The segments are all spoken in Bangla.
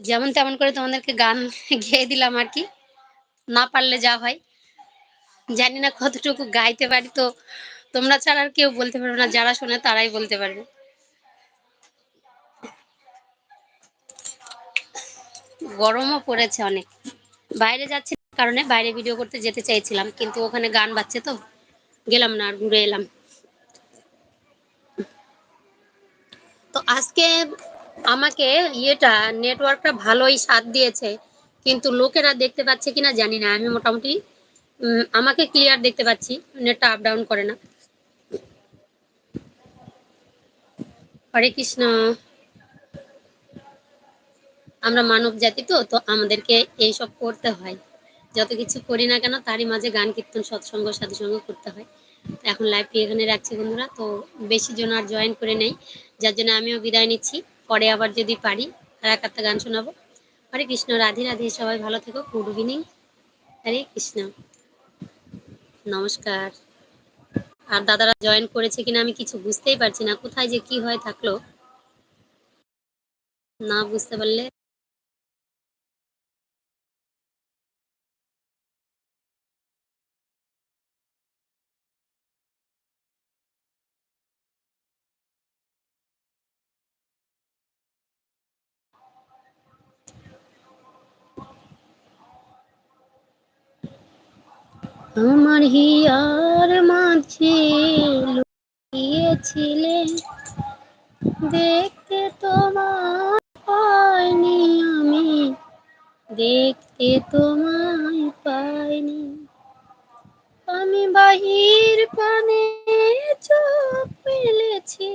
যেমন তেমন করে তোমাদেরকে গান গেয়ে দিলাম আর কি। না পারলে যা হয়। জানি না কতটুকু গাইতে পারি তো। তোমরা ছাড়া আর কেউ বলতে পারবে না। যারা শোনে তারাই বলতে পারবে। গরমও পড়েছে অনেক। বাইরে যাচ্ছে কারণে বাইরে ভিডিও করতে যেতে চাইছিলাম। কিন্তু ওখানে গান বাজছে তো। গেলাম না, আর ঘুরে এলাম। তো আজকে আমাকে ইয়েটা নেটওয়ার্কটা ভালোই সাথ দিয়েছে, কিন্তু লোকেরা দেখতে পাচ্ছে কিনা জানি না, আমি মোটামুটি আমাকে ক্লিয়ার দেখতে পাচ্ছি নেটটা আপ ডাউন করে না। হরে কৃষ্ণ। আমরা মানব জাতি তো তো আমাদেরকে এইসব করতে হয়। যত কিছু করি না কেন, তারই মাঝে গান, কীর্তন, সৎসঙ্গ, সাধুসঙ্গ করতে হয়। এখন লাইভটি এখানে রাখছি বন্ধুরা। তো বেশি জন আর জয়েন করে নেই, যার জন্য আমিও বিদায় নিচ্ছি। পরে আবার যদি পারি আর এক একটা গান শোনাবো। হরে কৃষ্ণ, রাধে রাধে, সবাই ভালো থেকো। Good evening Hare Krishna. নমস্কার। আর দাদারা জয়েন করেছে কিনা আমি কিছু বুঝতেই পারছি না, কোথায় যে কি হয় থাকল। না বুঝতে পারলে আমার হিয়ার মাঝে লুকিয়েছিলে। দেখতে তোমার পাইনি আমি। দেখতে তোমায় পাইনি। আমি বাহির পানে চোখ ফেলেছি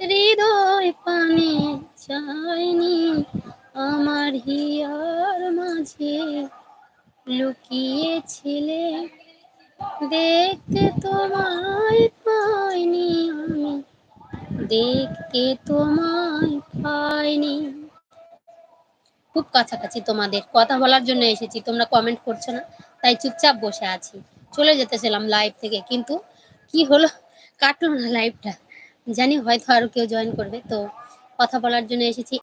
হৃদয় পানে চাইনি আমার হিয়ার মাঝে লুকিয়েছিলে। দেখতে তোমায় পাইনি আমি। দেখতে তোমায় পাইনি। খুব কাছাকাছি তোমাদের। কথা বলার জন্য এসেছি। তোমরা কমেন্ট করছ না। তাই চুপচাপ বসে আছি। চলে যেতেছিলাম লাইভ থেকে। কিন্তু কি হলো? কাটলো না লাইভটা জানি হয়তো আরও কেউ জয়েন করবে। তো কথা বলার জন্য এসেছি।